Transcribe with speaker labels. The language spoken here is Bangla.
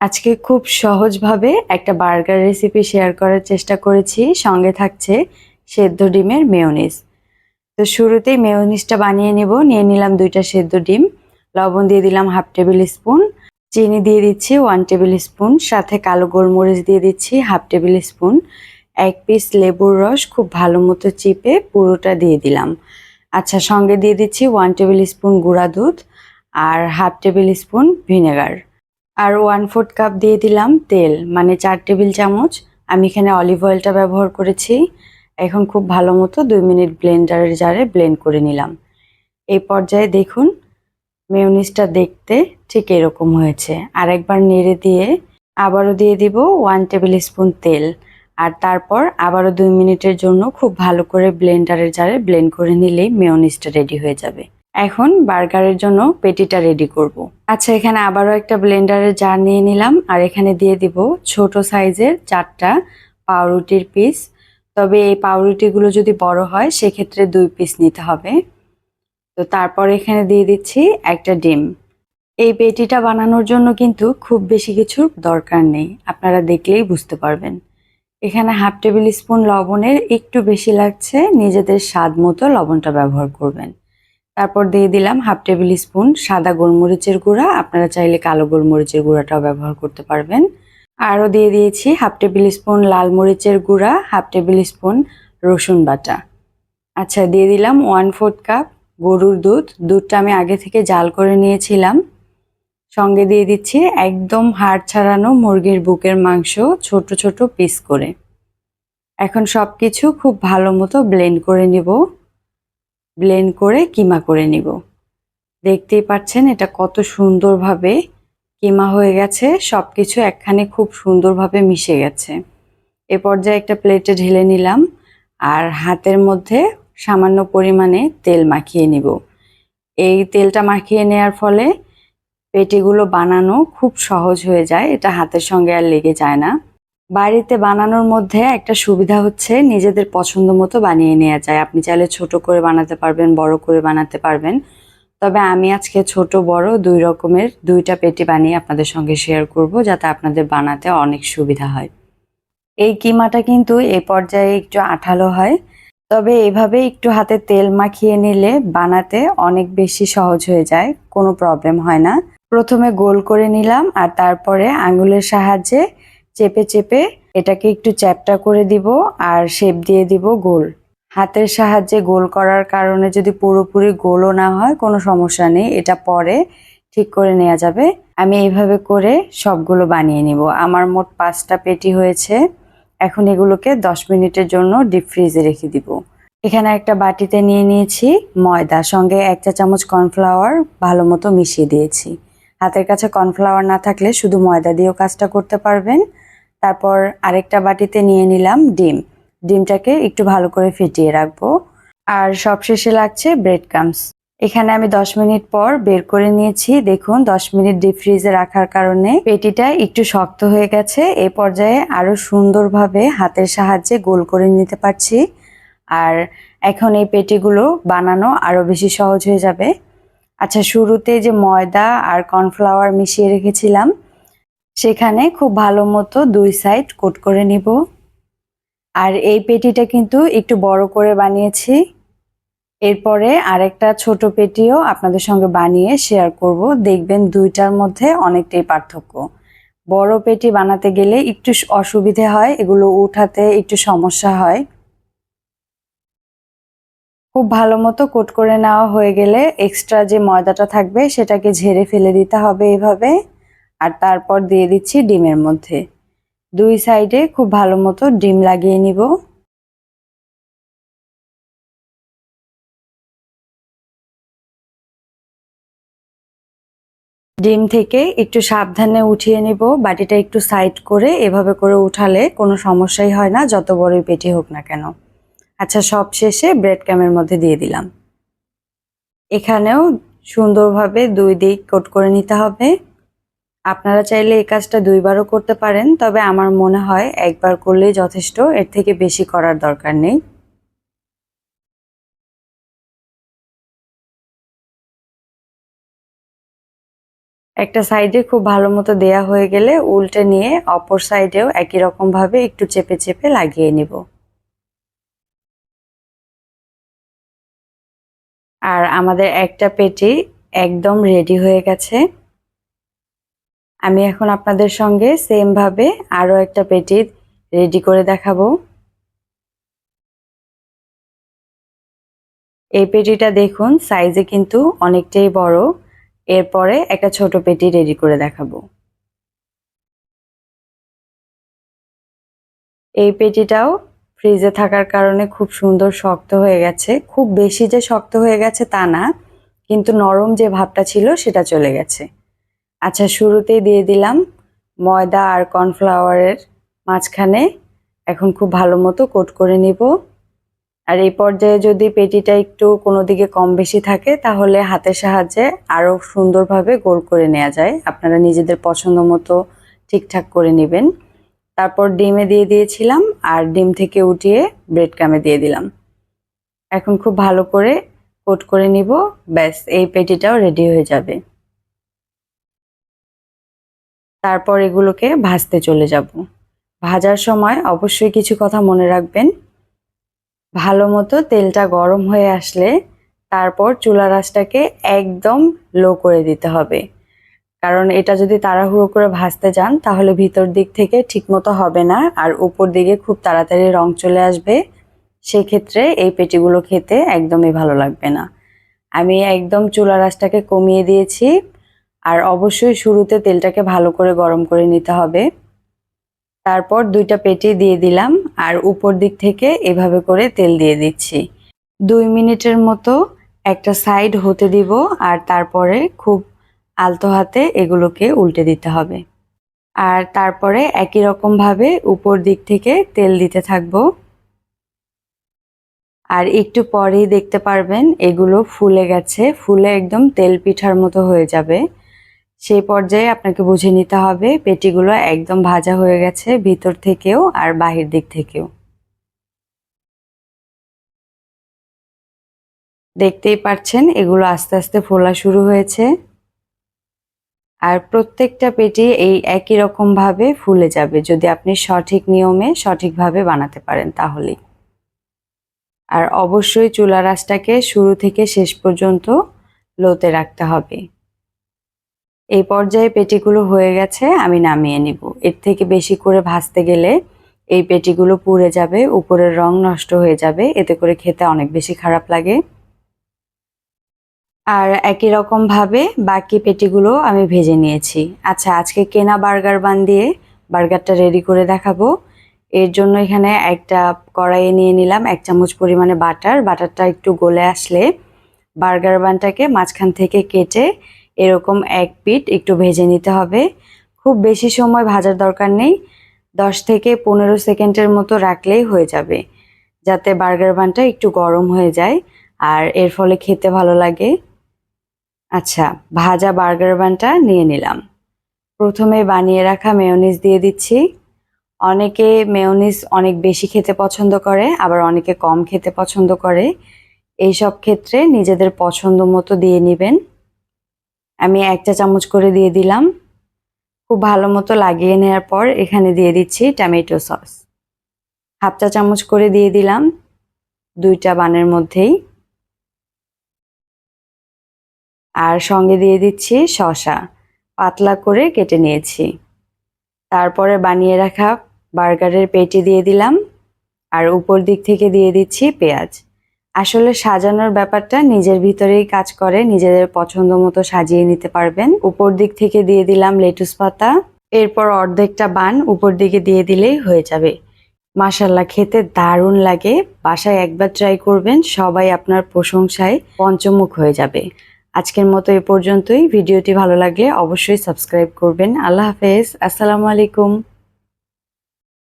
Speaker 1: আজকে খুব সহজভাবে একটা বার্গার রেসিপি শেয়ার করার চেষ্টা করেছি। সঙ্গে থাকছে সেদ্ধ ডিমের মেয়োনিজ তো শুরুতেই মেয়োনিজটা বানিয়ে নেব। নিয়ে নিলাম দুইটা সেদ্ধ ডিম। লবণ দিয়ে দিলাম হাফ টেবিল স্পুন। চিনি দিয়ে দিচ্ছি ওয়ান টেবিল স্পুন। সাথে কালো গোলমরিচ দিয়ে দিচ্ছি হাফ টেবিল স্পুন। এক পিস লেবুর রস খুব ভালো মতো চিপে পুরোটা দিয়ে দিলাম। আচ্ছা সঙ্গে দিয়ে দিচ্ছি ওয়ান টেবিল স্পুন গুঁড়া দুধ আর হাফ টেবিল স্পুন ভিনেগার। আর ওয়ান ফোর্থ কাপ দিয়ে দিলাম তেল মানে চার টেবিল চামচ। আমি এখানে অলিভ অয়েলটা ব্যবহার করেছি। এখন খুব ভালো মতো দুই মিনিট ব্লেন্ডারের জারে ব্লেন্ড করে নিলাম। এই পর্যায়ে দেখুন মেয়নিজটা দেখতে ঠিক এরকম হয়েছে। আর একবার নেড়ে দিয়ে আবারও দিয়ে দিব ওয়ান টেবিল স্পুন তেল। আর তারপর আবারও দুই মিনিটের জন্য খুব ভালো করে ব্লেন্ডারের জারে ব্লেন্ড করে নিলেই মেয়নিজটা রেডি হয়ে যাবে। এখন বার্গারের জন্য পেটিটা রেডি করব। আচ্ছা এখানে আবারও একটা ব্লেন্ডারের জার নিয়ে নিলাম, আর এখানে দিয়ে দিব ছোট সাইজের চারটা পাউরুটির পিস তবে এই পাউরুটিগুলো যদি বড় হয়, সেক্ষেত্রে দুই পিস নিতে হবে। তো তারপর এখানে দিয়ে দিচ্ছি একটা ডিম। এই পেটিটা বানানোর জন্য কিন্তু খুব বেশি কিছুর দরকার নেই, আপনারা দেখলেই বুঝতে পারবেন। এখানে হাফ টেবিল স্পুন লবণের একটু বেশি লাগছে, নিজেদের স্বাদ মতো লবণটা ব্যবহার করবেন। তারপর দিয়ে দিলাম হাফ টেবিল স্পুন সাদা গোলমরিচের গুঁড়া। আপনারা চাইলে কালো গোলমরিচের গুঁড়াটাও ব্যবহার করতে পারবেন। আরও দিয়ে দিয়েছি হাফ টেবিল স্পুন লাল মরিচের গুঁড়া, হাফ টেবিল স্পুন রসুন বাটা। আচ্ছা দিয়ে দিলাম ওয়ান ফোর্থ কাপ গরুর দুধ। দুধটা আমি আগে থেকে জাল করে নিয়েছিলাম। সঙ্গে দিয়ে দিচ্ছি একদম হাড় ছাড়ানো মুরগির বুকের মাংস, ছোট ছোট পিস করে। এখন সব কিছু খুব ভালো মতো ব্লেন্ড করে নিব। ব্লেন্ড করে কিমা করে নিব। দেখতেই পাচ্ছেন এটা কত সুন্দরভাবে কিমা হয়ে গেছে সব কিছু একখানে খুব সুন্দরভাবে মিশে গেছে। এ পর্যায়ে একটা প্লেটে ঢেলে নিলাম আর হাতের মধ্যে সামান্য পরিমাণে তেল মাখিয়ে নিব। এই তেলটা মাখিয়ে নেওয়ার ফলে পেটিগুলো বানানো খুব সহজ হয়ে যায়, এটা হাতের সঙ্গে আর লেগে যায় না। বাড়িতে বানানোর মধ্যে একটা সুবিধা হচ্ছে, নিজেদের পছন্দ মতো বানিয়ে নেওয়া যায়। আপনি চাইলে ছোট করে বানাতে পারবেন, বড় করে বানাতে পারবেন। তবে আমি আজকে ছোট, বড়, দুই রকমের দুইটা পেটি বানিয়ে আপনাদের সঙ্গে শেয়ার করব, যাতে আপনাদের বানাতে অনেক সুবিধা হয়। এই কিমাটা কিন্তু এই পর্যায়ে একটু আঠালো হয়, তবে এভাবে একটু হাতে তেল মাখিয়ে নিলে বানাতে অনেক বেশি সহজ হয়ে যায়, কোনো প্রবলেম হয় না। প্রথমে গোল করে নিলাম আর তারপরে আঙুলের সাহায্যে চেপে চেপে এটাকে একটু চ্যাপটা করে দিব আর শেপ দিয়ে দিব গোল। হাতের সাহায্যে গোল করার কারণে যদি পুরোপুরি গোলও না হয়, কোনো সমস্যা নেই, এটা পরে ঠিক করে নেওয়া যাবে। আমি এইভাবে করে সবগুলো বানিয়ে নিব। আমার মোট পাঁচটা পেটি হয়েছে। এখন এগুলোকে দশ মিনিটের জন্য ডিপ ফ্রিজে রেখে দিব। এখানে একটা বাটিতে নিয়ে নিয়েছি ময়দা, সঙ্গে এক চা চামচ কর্নফ্লাওয়ার ভালো মতো মিশিয়ে দিয়েছি। হাতের কাছে কর্নফ্লাওয়ার না থাকলে শুধু ময়দা দিয়েও কাজটা করতে পারবেন। তারপর আরেকটা বাটিতে নিয়ে নিলাম ডিম। ডিমটাকে একটু ভালো করে ফিটিয়ে রাখব। আর সবশেষে লাগছে ব্রেড ক্রামস এখানে আমি দশ মিনিট পর বের করে নিয়েছি। দেখুন, দশ মিনিট ডিপ ফ্রিজে রাখার কারণে পেটিটা একটু শক্ত হয়ে গেছে। এ পর্যায়ে আরও সুন্দরভাবে হাতের সাহায্যে গোল করে নিতে পারছি। আর এখন এই পেটিগুলো বানানো আরও বেশি সহজ হয়ে যাবে। আচ্ছা শুরুতে যে ময়দা আর কর্নফ্লাওয়ার মিশিয়ে রেখেছিলাম সেখানে খুব ভালো মতো দুই সাইড কোট করে নিব। আর এই পেটিটা কিন্তু একটু বড় করে বানিয়েছি। এরপরে আরেকটা ছোট পেটিও আপনাদের সঙ্গে বানিয়ে শেয়ার করব। দেখবেন দুইটার মধ্যে অনেকটাই পার্থক্য। বড় পেটি বানাতে গেলে একটু অসুবিধে হয়, এগুলো উঠাতে একটু সমস্যা হয়। খুব ভালো মতো কোট করে নেওয়া হয়ে গেলে এক্সট্রা যে ময়দাটা থাকবে সেটাকে ঝেড়ে ফেলে দিতে হবে এভাবে। আর তারপর দিয়ে দিচ্ছি ডিমের মধ্যে। দুই সাইডে খুব ভালো মতো ডিম লাগিয়ে নিব। ডিম থেকে একটু সাবধানে উঠিয়ে নিব, বাটিটা একটু সাইড করে এভাবে করে উঠালে কোনো সমস্যাই হয় না, যত বড়ই পেটি হোক না কেন। আচ্ছা সব শেষে ব্রেড ক্যামের মধ্যে দিয়ে দিলাম। এখানেও সুন্দরভাবে দুই দিক কোট করে নিতে হবে। আপনারা চাইলে এই কাজটা দুইবারও করতে পারেন, তবে আমার মনে হয় একবার করলেই যথেষ্ট, এর থেকে বেশি করার দরকার নেই। একটা সাইডে খুব ভালো মতো দেয়া হয়ে গেলে উল্টে নিয়ে অপর সাইডেও একই রকম ভাবে একটু চেপে চেপে লাগিয়ে নিব। আর আমাদের একটা পেটি একদম রেডি হয়ে গেছে। আমি এখন আপনাদের সঙ্গে সেম ভাবে আরও একটা পেটি রেডি করে দেখাবো। এই পেটিটা দেখুন সাইজে কিন্তু অনেকটাই বড়। এরপরে একটা ছোট পেটি রেডি করে দেখাবো। এই পেটিটাও ফ্রিজে থাকার কারণে খুব সুন্দর শক্ত হয়ে গেছে। খুব বেশি যে শক্ত হয়ে গেছে তা না, কিন্তু নরম যে ভাবটা ছিল সেটা চলে গেছে। আচ্ছা শুরুতেই দিয়ে দিলাম ময়দা আর কর্নফ্লাওয়ারের মাঝখানে। এখন খুব ভালো মতো কোট করে নিব। আর এই পর্যায়ে যদি পেটিটা একটু কোনো দিকে কম বেশি থাকে, তাহলে হাতের সাহায্যে আরও সুন্দরভাবে গোল করে নেওয়া যায়। আপনারা নিজেদের পছন্দ মতো ঠিকঠাক করে নেবেন। তারপর ডিমে দিয়ে দিয়েছিলাম আর ডিম থেকে উঠিয়ে ব্রেড কামে দিয়ে দিলাম। এখন খুব ভালো করে কোট করে নিব। ব্যাস, এই পেটিটাও রেডি হয়ে যাবে। তারপর এগুলোকে ভাজতে চলে যাব। ভাজার সময় অবশ্যই কিছু কথা মনে রাখবেন। ভালো মতো তেলটা গরম হয়ে আসলে তারপর চুলা রাসটাকে একদম লো করে দিতে হবে। কারণ এটা যদি তাড়াহুড়ো করে ভাজতে যান, তাহলে ভিতর দিক থেকে ঠিকমতো হবে না আর উপর দিকে খুব তাড়াতাড়ি রং চলে আসবে। সেক্ষেত্রে এই পেটিগুলো খেতে একদমই ভালো লাগবে না। আমি একদম চুলা রাসটাকে কমিয়ে দিয়েছি। আর অবশ্যই শুরুতে তেলটাকে ভালো করে গরম করে নিতে হবে। তারপর দুইটা পেটি দিয়ে দিলাম আর উপর দিক থেকে এভাবে করে তেল দিয়ে দিচ্ছি। দুই মিনিটের মতো একটা সাইড হতে দিব আর তারপরে খুব আলতো হাতে এগুলোকে উল্টে দিতে হবে। আর তারপরে একই রকমভাবে উপর দিক থেকে তেল দিতে থাকব। আর একটু পরেই দেখতে পারবেন এগুলো ফুলে গেছে, ফুলে একদম তেল পিঠার মতো হয়ে যাবে। সেই পর্যায়ে আপনাকে বুঝে নিতে হবে, পেটিগুলো একদম ভাজা হয়ে গেছে ভিতর থেকেও আর বাহির দিক থেকেও। দেখতেই পাচ্ছেন, এগুলো আস্তে আস্তে ফোলা শুরু হয়েছে। আর প্রত্যেকটা পেটি এই একই রকম ভাবে ফুলে যাবে, যদি আপনি সঠিক নিয়মে সঠিকভাবে বানাতে পারেন তাহলেই। আর অবশ্যই চুলা রাসটাকে শুরু থেকে শেষ পর্যন্ত লোতে রাখতে হবে। এই পর্যায়ে পেটিগুলো হয়ে গেছে, আমি নামিয়ে নিব। এর থেকে বেশি করে ভাজতে গেলে এই পেটিগুলো পুড়ে যাবে, উপরের রং নষ্ট হয়ে যাবে, এতে করে খেতে অনেক বেশি খারাপ লাগে। আর একই রকম ভাবে বাকি পেটিগুলো আমি ভেজে নিয়েছি। আচ্ছা আজকে কেনা বার্গার বান দিয়ে বার্গারটা রেডি করে দেখাবো। এর জন্য এখানে একটা কড়াইয়ে নিয়ে নিলাম এক চামচ পরিমাণে বাটার। বাটারটা একটু গলে আসলে বার্গার বানটাকে মাঝখান থেকে কেটে এরকম এক পিট একটু ভেজে নিতে হবে। খুব বেশি সময় ভাজার দরকার নেই। দশ থেকে পনেরো সেকেন্ডের মতো রাখলেই হয়ে যাবে, যাতে বার্গার বানটা একটু গরম হয়ে যায় আর এর ফলে খেতে ভালো লাগে। আচ্ছা ভাজা বার্গার বানটা নিয়ে নিলাম। প্রথমে বানিয়ে রাখা মেয়নিজ দিয়ে দিচ্ছি। অনেকে মেয়নিজ অনেক বেশি খেতে পছন্দ করে, আবার অনেকে কম খেতে পছন্দ করে। এই সব ক্ষেত্রে নিজেদের পছন্দ মতো দিয়ে নেবেন। আমি একটা চামচ করে দিয়ে দিলাম। খুব ভালো মতো লাগিয়ে নেওয়ার পর এখানে দিয়ে দিচ্ছি টমেটো সস। হাফ চা চামচ করে দিয়ে দিলাম দুইটা বানের মধ্যেই। আর সঙ্গে দিয়ে দিচ্ছি শশা পাতলা করে কেটে নিয়েছি। তারপরে বানিয়ে রাখা বার্গারের পেটি দিয়ে দিলাম। আর উপর দিক থেকে দিয়ে দিচ্ছি পেঁয়াজ। আসলে সাজানোর ব্যাপারটা নিজের ভিতরেই কাজ করে, নিজেদের পছন্দ মতো সাজিয়ে নিতে পারবেন। উপর দিক থেকে দিয়ে দিলাম লেটুস পাতা, এরপর অর্ধেকটা বান উপর দিকে দিয়ে দিলেই হয়ে যাবে। মাসাল্লা খেতে দারুণ লাগে। বাসায় একবার ট্রাই করবেন, সবাই আপনার প্রশংসায় পঞ্চমুখ হয়ে যাবে। আজকের মতো এ পর্যন্তই। ভিডিওটি ভালো লাগলে অবশ্যই সাবস্ক্রাইব করবেন। আল্লাহ হাফেজ। আসসালামু আলাইকুম।